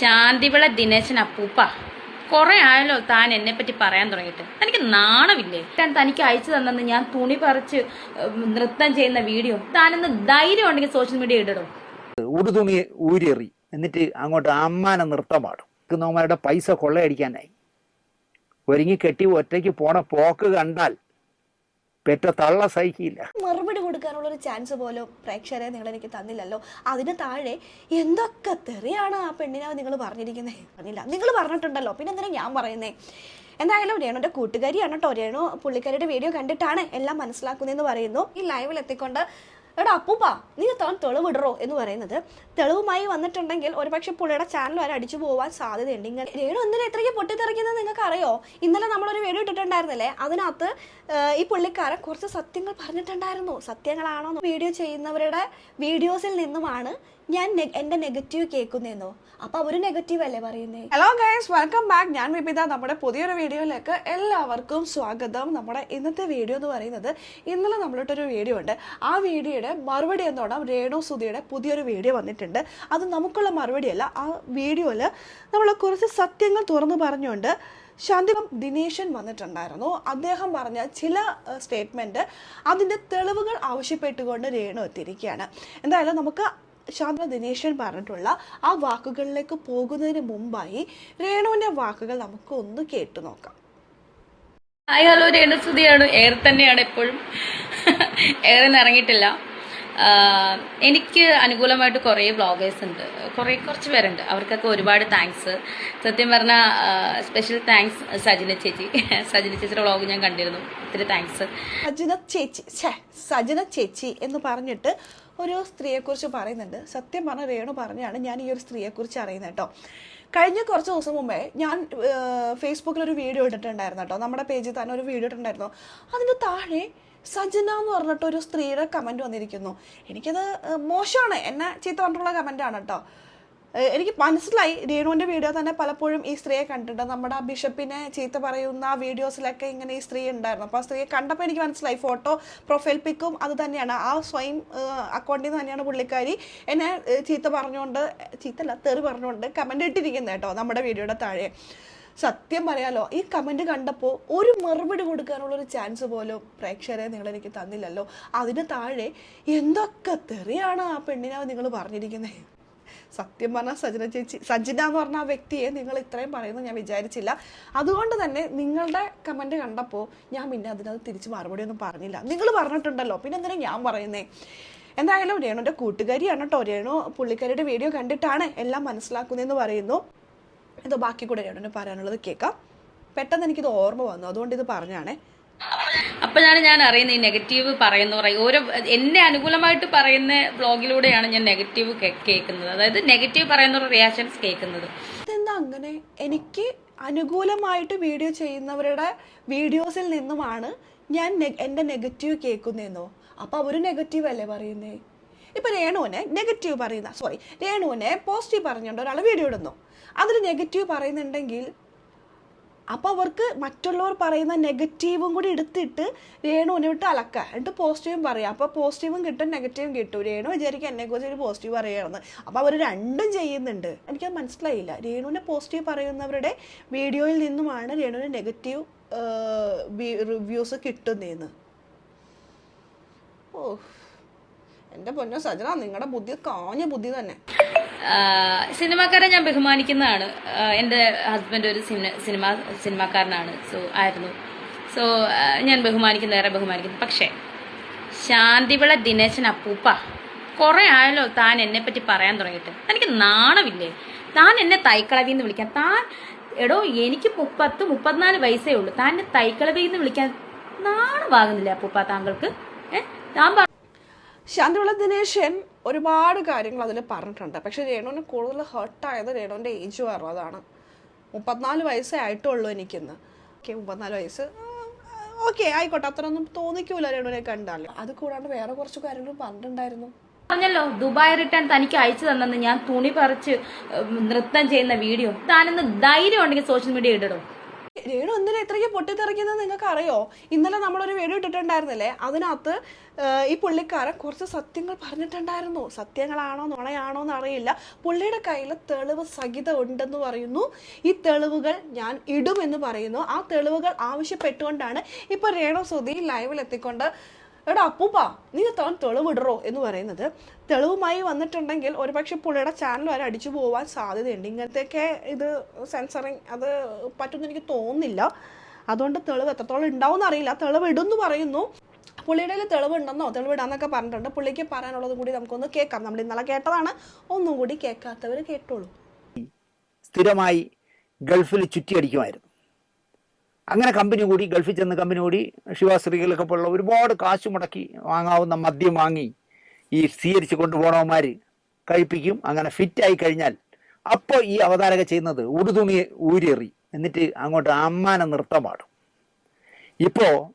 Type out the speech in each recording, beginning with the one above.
ശാന്തിവിള ദിനേശൻ അപ്പൂപ്പ. കുറെ ആയല്ലോ താൻ എന്നെ പറ്റി പറയാൻ തുടങ്ങിയിട്ട്. തനിക്ക് നാണമില്ലേ? താൻ തനിക്ക് അയച്ചു തന്നെന്ന് ഞാൻ തുണി പറിച്ച് നൃത്തം ചെയ്യുന്ന വീഡിയോ. താനിന്ന് ധൈര്യം ഉണ്ടെങ്കിൽ സോഷ്യൽ മീഡിയ ഇടണം ഉടുതുണി ഊരിയെറി. എന്നിട്ട് അങ്ങോട്ട് അമ്മാനെ നൃത്തം പാടും. പൈസ കൊള്ളയടിക്കാനായി. ഒരുങ്ങി കെട്ടി ഒറ്റയ്ക്ക് പോണ പോക്ക് കണ്ടാൽ പെറ്റ തള്ള സഹിക്കില്ല. മറുപടി കൊടുക്കാനുള്ള ഒരു ചാൻസ് പോലും പ്രേക്ഷകരെ നിങ്ങൾ എനിക്ക് തന്നില്ലല്ലോ. അതിന് താഴെ എന്തൊക്കെ തെറിയാണ് ആ പെണ്ണിനെ നിങ്ങൾ പറഞ്ഞിരിക്കുന്നത് പറഞ്ഞില്ല നിങ്ങൾ പറഞ്ഞിട്ടുണ്ടല്ലോ. പിന്നെ എന്തിനാ ഞാൻ പറയുന്നേ? എന്തായാലും രേണുവിന്റെ കൂട്ടുകാരിയാണ് കേട്ടോ രേണു പുള്ളിക്കാരിയുടെ വീഡിയോ കണ്ടിട്ടാണ് എല്ലാം മനസ്സിലാക്കുന്നതെന്ന് പറയുന്നു. ഈ ലൈവിൽ എത്തിക്കൊണ്ട് എടാ അപ്പൂപ്പ നീ താൻ തെളിവിടറോ എന്ന് പറയുന്നത്. തെളിവുമായി വന്നിട്ടുണ്ടെങ്കിൽ ഒരുപക്ഷെ പുള്ളിയുടെ ചാനൽ വരെ അടിച്ചു പോകാൻ സാധ്യതയുണ്ട്. ഇങ്ങനെ രേണു എന്തിനാ ഇത്രയ്ക്ക് പൊട്ടിത്തെറിക്കുന്നത് നിങ്ങൾക്ക് അറിയോ ഇന്നലെ നമ്മളൊരു വീഡിയോ ഇട്ടിട്ടുണ്ടായിരുന്നില്ലേ? അതിനകത്ത് ഈ പുള്ളിക്കാരൻ കുറച്ച് സത്യങ്ങൾ പറഞ്ഞിട്ടുണ്ടായിരുന്നു. സത്യങ്ങളാണോ വീഡിയോ ചെയ്യുന്നവരുടെ വീഡിയോസിൽ നിന്നുമാണ് ഞാൻ എന്റെ നെഗറ്റീവ് കേൾക്കുന്നേന്നോ? അപ്പൊ അവർ നെഗറ്റീവ് അല്ലേ പറയുന്നേ? ഹലോ ഗൈസ് വെൽക്കം ബാക്ക് ഞാൻ വിപിത. നമ്മുടെ പുതിയൊരു വീഡിയോയിലേക്ക് എല്ലാവർക്കും സ്വാഗതം. നമ്മുടെ ഇന്നത്തെ വീഡിയോ എന്ന് പറയുന്നത് ഇന്നലെ നമ്മളിട്ടൊരു വീഡിയോ ഉണ്ട്. ആ വീഡിയോയുടെ മറുപടി എന്നോണം രേണു സുധിയുടെ പുതിയൊരു വീഡിയോ വന്നിട്ടുണ്ട്. അത് നമുക്കുള്ള മറുപടിയല്ല. ആ വീഡിയോയിൽ നമ്മൾ കുറച്ച് സത്യങ്ങൾ തുറന്നു പറഞ്ഞുകൊണ്ട് ശാന്തികം ദിനേശൻ വന്നിട്ടുണ്ടായിരുന്നു. അദ്ദേഹം പറഞ്ഞ ചില സ്റ്റേറ്റ്മെന്റ് അതിന്റെ തെളിവുകൾ ആവശ്യപ്പെട്ടുകൊണ്ട് രേണു എത്തിയിരിക്കുകയാണ്. എന്തായാലും നമുക്ക് ശാന്ത ദിനേശൻ പറഞ്ഞിട്ടുള്ള ആ വാക്കുകളിലേക്ക് പോകുന്നതിന് മുമ്പായി രേണുവിന്റെ വാക്കുകൾ നമുക്ക് ഒന്ന് കേട്ടു നോക്കാം. ഹായ് ഹലോ രേണുസുതിയാണ് എയർ തന്നെയാണ് എപ്പോഴും. എയറിൽ ഇറങ്ങിയിട്ടില്ല എനിക്ക് അനുകൂലമായിട്ട് കുറേ വ്ളോഗേഴ്സ് ഉണ്ട്. കുറേ കുറച്ച് പേരുണ്ട്. അവർക്കൊക്കെ ഒരുപാട് താങ്ക്സ് സത്യം പറഞ്ഞാൽ സ്പെഷ്യൽ താങ്ക്സ് സജിന ചേച്ചി. സജിന ചേച്ചിയുടെ വ്ളോഗ് ഞാൻ കണ്ടിരുന്നു. ഒത്തിരി താങ്ക്സ് സജിന ചേച്ചി സജിന സജന ചേച്ചി എന്ന് പറഞ്ഞിട്ട് ഒരു സ്ത്രീയെക്കുറിച്ച് പറയുന്നുണ്ട്. സത്യം പറഞ്ഞ രേണു പറഞ്ഞാണ് ഞാൻ ഈ ഒരു സ്ത്രീയെക്കുറിച്ച് അറിയുന്നത് കേട്ടോ. കഴിഞ്ഞ കുറച്ച് ദിവസം മുമ്പേ ഞാൻ ഫേസ്ബുക്കിൽ ഒരു വീഡിയോ ഇട്ടിട്ടുണ്ടായിരുന്നു കേട്ടോ. നമ്മുടെ പേജിൽ തന്നെ ഒരു വീഡിയോ ഇട്ടിട്ടുണ്ടായിരുന്നു. അതിന്റെ താഴെ സജന എന്ന് പറഞ്ഞിട്ട് ഒരു സ്ത്രീയുടെ കമന്റ് വന്നിരിക്കുന്നു. എനിക്കത് മോശമാണ്. എന്നെ ചീത്ത പറഞ്ഞിട്ടുള്ള കമന്റാണ് കേട്ടോ. എനിക്ക് മനസ്സിലായി രേണുവിന്റെ വീഡിയോ തന്നെ പലപ്പോഴും ഈ സ്ത്രീയെ കണ്ടിട്ടുണ്ട്. നമ്മുടെ ആ ബിഷപ്പിനെ ചീത്ത പറയുന്ന വീഡിയോസിലൊക്കെ ഇങ്ങനെ ഈ സ്ത്രീ ഉണ്ടായിരുന്നു. അപ്പോൾ ആ സ്ത്രീയെ കണ്ടപ്പോൾ എനിക്ക് മനസ്സിലായി ഫോട്ടോ പ്രൊഫൈൽ പിക്കും അത് തന്നെയാണ്. ആ സ്വയം അക്കൗണ്ടിൽ നിന്ന് തന്നെയാണ് പുള്ളിക്കാരി എന്നെ ചീത്ത പറഞ്ഞുകൊണ്ട് ചീത്തല്ല തെറി പറഞ്ഞുകൊണ്ട് കമന്റ് ഇട്ടിരിക്കുന്നത് കേട്ടോ നമ്മുടെ വീഡിയോയുടെ താഴെ. സത്യം പറയാലോ ഈ കമന്റ് കണ്ടപ്പോൾ ഒരു മറുപടി കൊടുക്കാനുള്ള ഒരു ചാൻസ് പോലും പ്രേക്ഷകരെ നിങ്ങൾ എനിക്ക് തന്നില്ലല്ലോ. അതിന് താഴെ എന്തൊക്കെ തെറിയാണ് ആ പെണ്ണിനെ നിങ്ങൾ പറഞ്ഞിരിക്കുന്നത് സത്യം പറഞ്ഞാൽ സജന ചേച്ചി സജിന എന്ന് പറഞ്ഞ ആ വ്യക്തിയെ നിങ്ങൾ ഇത്രയും പറയുന്നത് ഞാൻ വിചാരിച്ചില്ല. അതുകൊണ്ട് തന്നെ നിങ്ങളുടെ കമന്റ് കണ്ടപ്പോൾ ഞാൻ പിന്നെ അതിനകത്ത് തിരിച്ച് മറുപടി ഒന്നും പറഞ്ഞില്ല. നിങ്ങൾ പറഞ്ഞിട്ടുണ്ടല്ലോ പിന്നെ എന്തിനാ ഞാൻ പറയുന്നേ? എന്തായാലും രേണുവിന്റെ കൂട്ടുകാരിയാണ് കേട്ടോ രേണു പുള്ളിക്കാരിയുടെ വീഡിയോ കണ്ടിട്ടാണ് എല്ലാം മനസ്സിലാക്കുന്നതെന്ന് പറയുന്നു. ഇത് ബാക്കി കൂടെ രേണുവിന് പറയാനുള്ളത് കേൾക്കാം. പെട്ടെന്ന് എനിക്കിത് ഓർമ്മ വന്നു അതുകൊണ്ട് ഇത് പറഞ്ഞാണേ. അപ്പോഴാണ് ഞാൻ ഞാൻ അറിയുന്നത് ഈ നെഗറ്റീവ് പറയുന്ന പറയും ഓരോ എന്നെ അനുകൂലമായിട്ട് പറയുന്ന വ്ളോഗിലൂടെയാണ് ഞാൻ നെഗറ്റീവ് കേൾക്കുന്നത്. അതായത് നെഗറ്റീവ് പറയുന്ന റിയാക്ഷൻസ് കേൾക്കുന്നത്. അതെന്താ അങ്ങനെ? എനിക്ക് അനുകൂലമായിട്ട് വീഡിയോ ചെയ്യുന്നവരുടെ വീഡിയോസിൽ നിന്നുമാണ് ഞാൻ എന്റെ നെഗറ്റീവ് കേൾക്കുന്നതെന്നോ? അപ്പോൾ അവർ നെഗറ്റീവ് അല്ലേ പറയുന്നേ? ഇപ്പം രേണുവിനെ നെഗറ്റീവ് പറയുന്ന സോറി രേണുവിനെ പോസിറ്റീവ് പറഞ്ഞുകൊണ്ട് ഒരാൾ വീഡിയോ ഇടുന്നു. അതിൽ നെഗറ്റീവ് പറയുന്നുണ്ടെങ്കിൽ അപ്പോൾ അവർക്ക് മറ്റുള്ളവർ പറയുന്ന നെഗറ്റീവും കൂടി എടുത്തിട്ട് രേണുവിനെ വിട്ട് അലക്കുക. എന്നിട്ട് പോസിറ്റീവും പറയാം. അപ്പോൾ പോസിറ്റീവും കിട്ടും നെഗറ്റീവും കിട്ടും. രേണു വിചാരിക്കും എന്നെക്കുറിച്ച് ഒരു പോസിറ്റീവ് പറയുകയാണെന്ന്. അപ്പോൾ അവർ രണ്ടും ചെയ്യുന്നുണ്ട്. എനിക്കത് മനസ്സിലായില്ല. രേണുവിനെ പോസിറ്റീവ് പറയുന്നവരുടെ വീഡിയോയിൽ നിന്നുമാണ് രേണുവിന് നെഗറ്റീവ് റിവ്യൂസ് കിട്ടുന്നതെന്ന് ഓ എന്റെ പൊന്നോ സജന നിങ്ങളുടെ ബുദ്ധി കാഞ്ഞ ബുദ്ധി തന്നെ. സിനിമാക്കാരെ ഞാൻ ബഹുമാനിക്കുന്നതാണ്. എന്റെ ഹസ്ബൻഡ് ഒരു സിനിമ സിനിമ സിനിമാക്കാരനാണ്. സോ ആയിരുന്നു. സോ ഞാൻ ബഹുമാനിക്കുന്ന ഏറെ ബഹുമാനിക്കുന്നു. പക്ഷേ ശാന്തിവിള ദിനേശൻ അപ്പൂപ്പ കുറേ ആയല്ലോ താൻ എന്നെപ്പറ്റി പറയാൻ തുടങ്ങിയിട്ട്. എനിക്ക് നാണമില്ലേ? താൻ എന്നെ തൈക്കളവി എന്ന് വിളിക്കാൻ. താൻ എടോ എനിക്ക് മുപ്പത്ത് മുപ്പത്തിനാല് വയസ്സേ ഉള്ളൂ. താൻ എന്നെ തൈക്കളവി എന്ന് വിളിക്കാൻ നാണമാകുന്നില്ലേ അപ്പൂപ്പ താങ്കൾക്ക്? ഏഹ് താൻ ശാന്തിവിള ദിനേശൻ ഒരുപാട് കാര്യങ്ങൾ അതിൽ പറഞ്ഞിട്ടുണ്ട്. പക്ഷെ രേണുവിന് കൂടുതൽ ഹേർട്ടായത് രേണുവിന്റെ ഏജ് പറഞ്ഞതാണ് മുപ്പത്തിനാല് വയസ്സേ ആയിട്ടുള്ളൂ എനിക്കിന്ന്. ഓക്കെ മുപ്പത്തിനാല് വയസ്സ്. ഓക്കെ ആയിക്കോട്ടെ. അത്രയൊന്നും തോന്നിക്കൂല രേണുവിനെ കണ്ടാൽ അത് കൂടാണ്ട് വേറെ കുറച്ച് കാര്യങ്ങൾ പറഞ്ഞിട്ടുണ്ടായിരുന്നു. പറഞ്ഞല്ലോ ദുബായ് റിട്ടേൺ തനിക്ക് അയച്ചു തന്നെന്ന് ഞാൻ തുണി പറിച്ച് നൃത്തം ചെയ്യുന്ന വീഡിയോ. താനിന്ന് ധൈര്യം ഉണ്ടെങ്കിൽ സോഷ്യൽ മീഡിയ ഇടണം രേണു എന്തിനാ ഇത്രയ്ക്ക് പൊട്ടിത്തെറിക്കുന്നത് നിങ്ങൾക്ക് അറിയോ ഇന്നലെ നമ്മളൊരു വീഡിയോ ഇട്ടിട്ടുണ്ടായിരുന്നില്ലേ? അതിനകത്ത് ഈ പുള്ളിക്കാരൻ കുറച്ച് സത്യങ്ങൾ പറഞ്ഞിട്ടുണ്ടായിരുന്നു. സത്യങ്ങളാണോ നുണയാണോ എന്ന് അറിയില്ല പുള്ളിയുടെ കയ്യിൽ തെളിവ് സഹിതം ഉണ്ടെന്ന് പറയുന്നു. ഈ തെളിവുകൾ ഞാൻ ഇടുമെന്ന് പറയുന്നു. ആ തെളിവുകൾ ആവശ്യപ്പെട്ടുകൊണ്ടാണ് ഇപ്പൊ രേണു സുധി ലൈവിൽ എത്തിക്കൊണ്ട് എടാ അപ്പൂപ്പ നീ താൻ തെളിവിടറോ എന്ന് പറയുന്നത് തെളിവുമായി വന്നിട്ടുണ്ടെങ്കിൽ ഒരുപക്ഷെ പുള്ളിയുടെ ചാനൽ വരെ അടിച്ചു പോകാൻ സാധ്യതയുണ്ട്. ഇങ്ങനത്തെയൊക്കെ ഇത് സെൻസറിങ് അത് പറ്റുമെന്ന് എനിക്ക് തോന്നുന്നില്ല. അതുകൊണ്ട് തെളിവ് എത്രത്തോളം ഉണ്ടാവും അറിയില്ല. തെളിവ് ഇടുമെന്ന് പറയുന്നു. പുള്ളിയുടെ തെളിവുണ്ടെന്നോ തെളിവിടാന്നൊക്കെ പറഞ്ഞിട്ടുണ്ട്. പുള്ളിക്ക് പറയാനുള്ളതും കൂടി നമുക്കൊന്ന് കേൾക്കാം. നമ്മൾ ഇന്നലെ കേട്ടതാണ്. ഒന്നും കൂടി കേൾക്കാത്തവർ കേട്ടോളൂ. സ്ഥിരമായി ഗൾഫിൽ ചുറ്റിയടിക്കുമായിരുന്നു. അങ്ങനെ കമ്പനി കൂടി ഗൾഫിൽ ചെന്ന് കമ്പനി കൂടി ശിവാശ്രീകളൊക്കെ പോലുള്ള ഒരുപാട് കാശ് മുടക്കി വാങ്ങാവുന്ന മദ്യം വാങ്ങി ഈ സ്വീകരിച്ച് കൊണ്ടുപോകണവന്മാർ കഴിപ്പിക്കും. അങ്ങനെ ഫിറ്റായി കഴിഞ്ഞാൽ അപ്പോൾ ഈ അവതാരക ചെയ്യുന്നത് ഉടുതുണി ഊരിയെറി. എന്നിട്ട് അങ്ങോട്ട് അമ്മാനെ നൃത്തം പാടും. ഇപ്പോൾ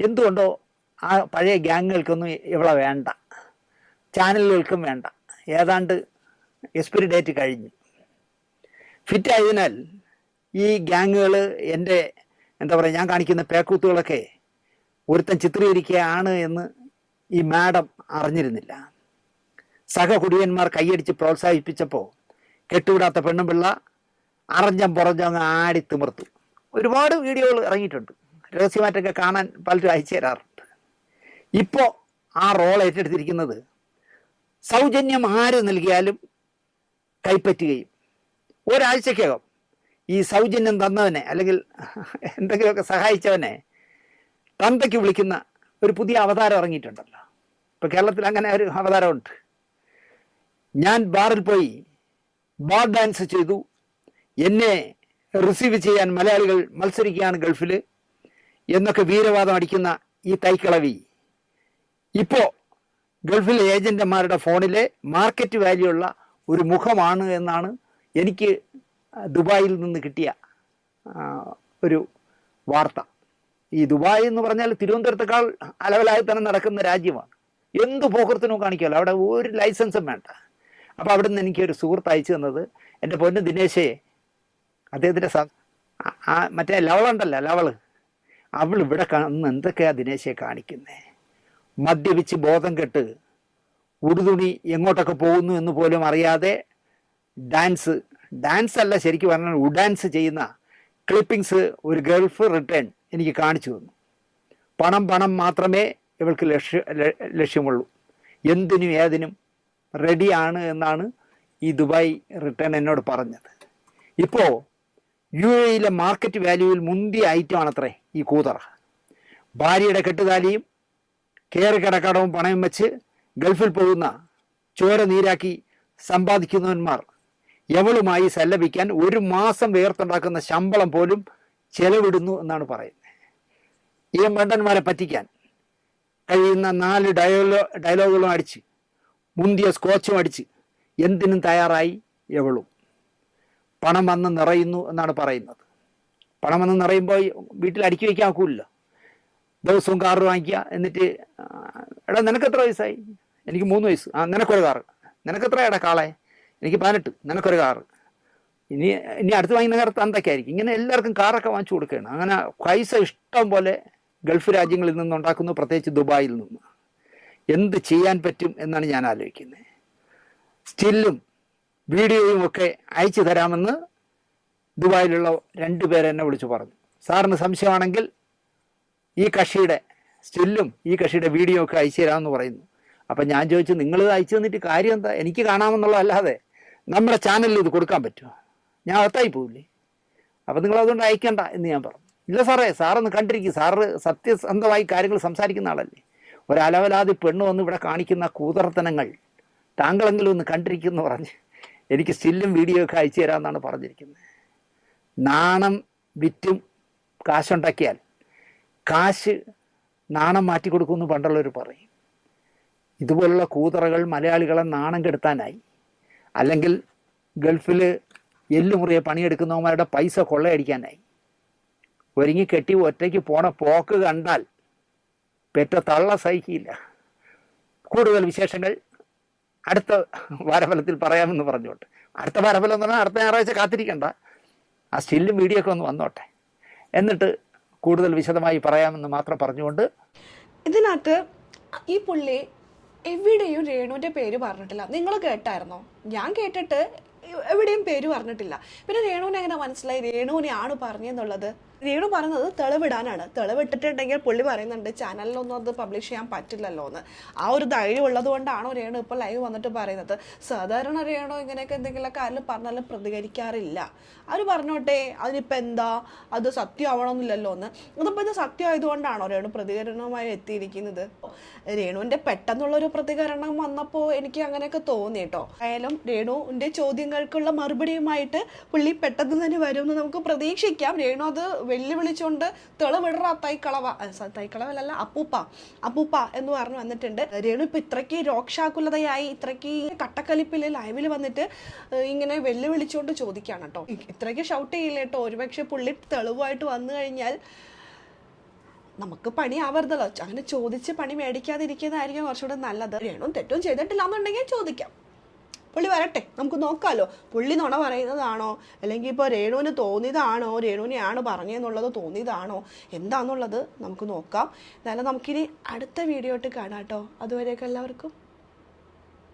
എന്തുകൊണ്ടോ ആ പഴയ ഗ്യാങ്ങുകൾക്കൊന്നും ഇവിടെ വേണ്ട. ചാനലുകൾക്കും വേണ്ട. ഏതാണ്ട് എക്സ്പിരി ഡേറ്റ് കഴിഞ്ഞു. ഫിറ്റ് ആയതിനാൽ ഈ ഗ്യാങ്ങുകൾ എന്റെ എന്താ പറയുക ഞാൻ കാണിക്കുന്ന പേക്കൂത്തുകളൊക്കെ ഒരുത്തൻ ചിത്രീകരിക്കുകയാണ് എന്ന് ഈ മാഡം അറിഞ്ഞിരുന്നില്ല. സഹകുടിയന്മാർ കൈയടിച്ച് പ്രോത്സാഹിപ്പിച്ചപ്പോൾ കെട്ടുവിടാത്ത പെണ്ണും പിള്ള അറഞ്ഞം പുറഞ്ഞങ്ങ് ആടി തിമിർത്തു. ഒരുപാട് വീഡിയോകൾ ഇറങ്ങിയിട്ടുണ്ട്. രഹസ്യമായിട്ടൊക്കെ കാണാൻ പലരും അയച്ചു തരാറുണ്ട്. ഇപ്പോൾ ആ റോൾ ഏറ്റെടുത്തിരിക്കുന്നത് സൗജന്യം ആര് നൽകിയാലും കൈപ്പറ്റുകയും ഒരാഴ്ചക്കകം ഈ സൗജന്യം തന്നവനെ അല്ലെങ്കിൽ എന്തെങ്കിലുമൊക്കെ സഹായിച്ചവനെ തന്തയ്ക്ക് വിളിക്കുന്ന ഒരു പുതിയ അവതാരം ഇറങ്ങിയിട്ടുണ്ടല്ലോ. ഇപ്പൊ കേരളത്തിൽ അങ്ങനെ ഒരു അവതാരമുണ്ട്. ഞാൻ ബാറിൽ പോയി ബാർ ഡാൻസ് ചെയ്തു. എന്നെ റിസീവ് ചെയ്യാൻ മലയാളികൾ മത്സരിക്കുകയാണ് ഗൾഫിൽ എന്നൊക്കെ വീരവാദം അടിക്കുന്ന ഈ തൈക്കളവി. ഇപ്പോൾ ഗൾഫിലെ ഏജന്റുമാരുടെ ഫോണിലെ മാർക്കറ്റ് വാല്യൂ ഉള്ള ഒരു മുഖമാണ് എന്നാണ് എനിക്ക് ദുബായിൽ നിന്ന് കിട്ടിയ ഒരു വാർത്ത. ഈ ദുബായ് എന്ന് പറഞ്ഞാൽ തിരുവനന്തപുരത്തേക്കാൾ അലവലായി തന്നെ നടക്കുന്ന രാജ്യമാണ്. എന്ത് പോക്കർത്തിനും കാണിക്കുമല്ലോ. അവിടെ ഒരു ലൈസൻസും വേണ്ട. അപ്പോൾ അവിടെ നിന്ന് എനിക്കൊരു സുഹൃത്ത് അയച്ചു തന്നത് എന്റെ പൊന്ന് ദിനേശേ അദ്ദേഹത്തിന്റെ മറ്റേ ലവളുണ്ടല്ലോ ലവൾ അവൾ ഇവിടെ കാണുന്ന എന്തൊക്കെയാ ദിനേശയെ കാണിക്കുന്നത് മദ്യപിച്ച് ബോധം കെട്ട് ഉടുതുണി എങ്ങോട്ടൊക്കെ പോകുന്നു എന്ന് പോലും അറിയാതെ ഡാൻസ് ഡാൻസ് അല്ല ശരിക്കും പറഞ്ഞാൽ ഉഡാൻസ് ചെയ്യുന്ന ക്ലിപ്പിങ്സ് ഒരു ഗൾഫ് റിട്ടേൺ എനിക്ക് കാണിച്ചു തന്നു. പണം പണം മാത്രമേ ഇവൾക്ക് ലക്ഷ്യ ലക്ഷ്യമുള്ളൂ. എന്തിനും ഏതിനും റെഡിയാണ് എന്നാണ് ഈ ദുബായ് റിട്ടേൺ എന്നോട് പറഞ്ഞത്. ഇപ്പോൾ യു എയിലെ മാർക്കറ്റ് വാല്യൂവിൽ മുന്തിയ ഐറ്റമാണത്രേ ഈ കൂതറ. ഭാര്യയുടെ കെട്ടുതാലിയും കയറി കിടക്കടവും പണയം വെച്ച് ഗൾഫിൽ പോകുന്ന ചോര നീരാക്കി സമ്പാദിക്കുന്നവന്മാർ എവളുമായി സല്ലപിക്കാൻ ഒരു മാസം വേർത്തുണ്ടാക്കുന്ന ശമ്പളം പോലും ചെലവിടുന്നു എന്നാണ് പറയുന്നത്. ഈ മണ്ടന്മാരെ പറ്റിക്കാൻ കഴിയുന്ന നാല് ഡയലോ ഡയലോഗുകളും അടിച്ച് മുന്തിയ സ്കോച്ചും അടിച്ച് എന്തിനും തയ്യാറായി എവളും. പണം വന്ന് നിറയുന്നു എന്നാണ് പറയുന്നത്. പണം വന്ന് നിറയുമ്പോൾ വീട്ടിൽ അടുക്കി വയ്ക്കാൻ ഒക്കില്ല ദിവസവും കാറ് വാങ്ങിക്കുക എന്നിട്ട് എടാ നിനക്ക് എത്ര വയസ്സായി? എനിക്ക് മൂന്ന് വയസ്സ്. ആ നിനക്കൊരു കാറ്. നിനക്ക് എത്ര എടാ കാളെ? എനിക്ക് പതിനെട്ട് നിനക്കൊരു കാറ് ഇനി ഇനി അടുത്ത് വാങ്ങുന്ന കാർ തന്തൊക്കെ ആയിരിക്കും ഇങ്ങനെ എല്ലാവർക്കും കാറൊക്കെ വാങ്ങിച്ചു കൊടുക്കുകയാണ്. അങ്ങനെ പൈസ ഇഷ്ടം പോലെ ഗൾഫ് രാജ്യങ്ങളിൽ നിന്നുണ്ടാക്കുന്നു പ്രത്യേകിച്ച് ദുബായിൽ നിന്ന്. എന്ത് ചെയ്യാൻ പറ്റും എന്നാണ് ഞാൻ ആലോചിക്കുന്നത്. സ്റ്റില്ലും വീഡിയോയും ഒക്കെ അയച്ചു തരാമെന്ന് ദുബായിലുള്ള രണ്ട് പേരെ എന്നെ വിളിച്ചു പറഞ്ഞു. സാറിന് സംശയമാണെങ്കിൽ ഈ കക്ഷിയുടെ സ്റ്റില്ലും ഈ കക്ഷിയുടെ വീഡിയോ ഒക്കെ അയച്ചു തരാമെന്ന് പറയുന്നു. അപ്പം ഞാൻ ചോദിച്ചു നിങ്ങൾ അയച്ചു തന്നിട്ട് കാര്യം എന്താ? എനിക്ക് കാണാമെന്നുള്ളതല്ലാതെ. നമ്മുടെ ചാനലിൽ ഇത് കൊടുക്കാൻ പറ്റുമോ? ഞാൻ അകത്തായി പോവില്ലേ? അപ്പം നിങ്ങൾ അതുകൊണ്ട് അയക്കണ്ട എന്ന് ഞാൻ പറഞ്ഞു. ഇല്ല സാറേ സാറൊന്ന് കണ്ടിരിക്കും. സാറ് സത്യസന്ധമായി കാര്യങ്ങൾ സംസാരിക്കുന്ന ആളല്ലേ. ഒരലവലാതി പെണ്ണ് വന്ന് ഇവിടെ കാണിക്കുന്ന കൂതർത്തനങ്ങൾ താങ്കളെങ്കിലും ഒന്ന് കണ്ടിരിക്കുന്നു പറഞ്ഞ് എനിക്ക് സ്റ്റില്ലും വീഡിയോ ഒക്കെ അയച്ചു തരാമെന്നാണ് പറഞ്ഞിരിക്കുന്നത്. നാണം വിറ്റും കാശുണ്ടാക്കിയാൽ കാശ് നാണം മാറ്റി കൊടുക്കുമെന്ന് പണ്ടുള്ളവർ പറയും. ഇതുപോലുള്ള കൂതറകൾ മലയാളികളെ നാണം കെടുത്താനായി. അല്ലെങ്കിൽ ഗൾഫിൽ എല്ലുമുറിയെ പണിയെടുക്കുന്നവന്മാരുടെ പൈസ കൊള്ളയടിക്കാനായി. ഒരുങ്ങി കെട്ടി ഒറ്റയ്ക്ക് പോണ പോക്ക് കണ്ടാൽ പെറ്റ തള്ള സഹിക്കില്ല. കൂടുതൽ വിശേഷങ്ങൾ അടുത്ത വാരഫലത്തിൽ പറയാമെന്ന് പറഞ്ഞോട്ടെ അടുത്ത വാരഫലം എന്ന് പറഞ്ഞാൽ അടുത്ത ഞായറാഴ്ച കാത്തിരിക്കണ്ട. ആ സ്റ്റില്ലും വീഡിയോ ഒന്ന് വന്നോട്ടെ. എന്നിട്ട് കൂടുതൽ വിശദമായി പറയാമെന്ന് മാത്രം പറഞ്ഞുകൊണ്ട് ഇതിനകത്ത് ഈ പുള്ളി എവിടെയും രേണുവിന്റെ പേര് പറഞ്ഞിട്ടില്ല. നിങ്ങൾ കേട്ടായിരുന്നോ? ഞാൻ കേട്ടിട്ട് എവിടെയും പേര് പറഞ്ഞിട്ടില്ല. പിന്നെ രേണുവിനെ എങ്ങനെ മനസ്സിലായി? രേണുവിനെയാണ് പറഞ്ഞെന്നുള്ളത് രേണു പറഞ്ഞത് തെളിവിടാനാണ്. തെളിവിട്ടിട്ടുണ്ടെങ്കിൽ പുള്ളി പറയുന്നുണ്ട് ചാനലിലൊന്നും അത് പബ്ലിഷ് ചെയ്യാൻ പറ്റില്ലല്ലോ എന്ന് ആ ഒരു ധൈര്യം ഉള്ളത് കൊണ്ടാണോ രേണു ഇപ്പോൾ ലൈവ് വന്നിട്ട് പറയുന്നത്? സാധാരണ രേണു ഇങ്ങനെയൊക്കെ എന്തെങ്കിലുമൊക്കെ ആരും പറഞ്ഞാലും പ്രതികരിക്കാറില്ല. അവർ പറഞ്ഞോട്ടെ അതിനിപ്പോൾ എന്താ? അത് സത്യമാവണമെന്നില്ലല്ലോ എന്ന് അതിപ്പോൾ ഇത് സത്യമായതുകൊണ്ടാണോ രേണു പ്രതികരണവുമായി എത്തിയിരിക്കുന്നത്? രേണുവിന്റെ പെട്ടെന്നുള്ളൊരു പ്രതികരണം വന്നപ്പോൾ എനിക്ക് അങ്ങനെയൊക്കെ തോന്നി കേട്ടോ. ആയാലും രേണുവിന്റെ ചോദ്യങ്ങൾക്കുള്ള മറുപടിയുമായിട്ട് പുള്ളി പെട്ടെന്ന് തന്നെ വരുമെന്ന് നമുക്ക് പ്രതീക്ഷിക്കാം. രേണു അത് വെല്ലുവിളിച്ചുകൊണ്ട് തെളിവിടറ തൈക്കളവ തൈക്കളവല്ല അപ്പൂപ്പ. അപ്പൂപ്പ എന്ന് പറഞ്ഞു വന്നിട്ടുണ്ട്. രേണു ഇപ്പൊ ഇത്രയ്ക്ക് രോക്ഷാകുലതയായി ഇത്രയ്ക്ക് കട്ടക്കലിപ്പിൽ ലൈവിൽ വന്നിട്ട് ഇങ്ങനെ വെല്ലുവിളിച്ചുകൊണ്ട് ചോദിക്കുകയാണ് കേട്ടോ. ഇത്രയ്ക്ക് ഷൗട്ട് ചെയ്യില്ല കേട്ടോ? ഒരുപക്ഷെ പുള്ളി തെളിവായിട്ട് വന്നു കഴിഞ്ഞാൽ നമുക്ക് പണി ആവരുതല്ലോ. അങ്ങനെ ചോദിച്ച് പണി മേടിക്കാതിരിക്കുന്നതായിരിക്കും കുറച്ചുകൂടെ നല്ലത്. രേണു തെറ്റും ചെയ്തിട്ടില്ല എന്നുണ്ടെങ്കിൽ ചോദിക്കാം. പുള്ളി വരട്ടെ നമുക്ക് നോക്കാമല്ലോ പുള്ളി നുണ പറയുന്നതാണോ? അല്ലെങ്കിൽ ഇപ്പോൾ രേണുവിന് തോന്നിയതാണോ? രേണുവിനെയാണ് പറഞ്ഞതെന്നുള്ളത് തോന്നിയതാണോ? എന്താണെന്നുള്ളത് നമുക്ക് നോക്കാം. എന്നാലും നമുക്കിനി അടുത്ത വീഡിയോ ഇട്ട് കാണാം കേട്ടോ. അതുവരെയൊക്കെ എല്ലാവർക്കും.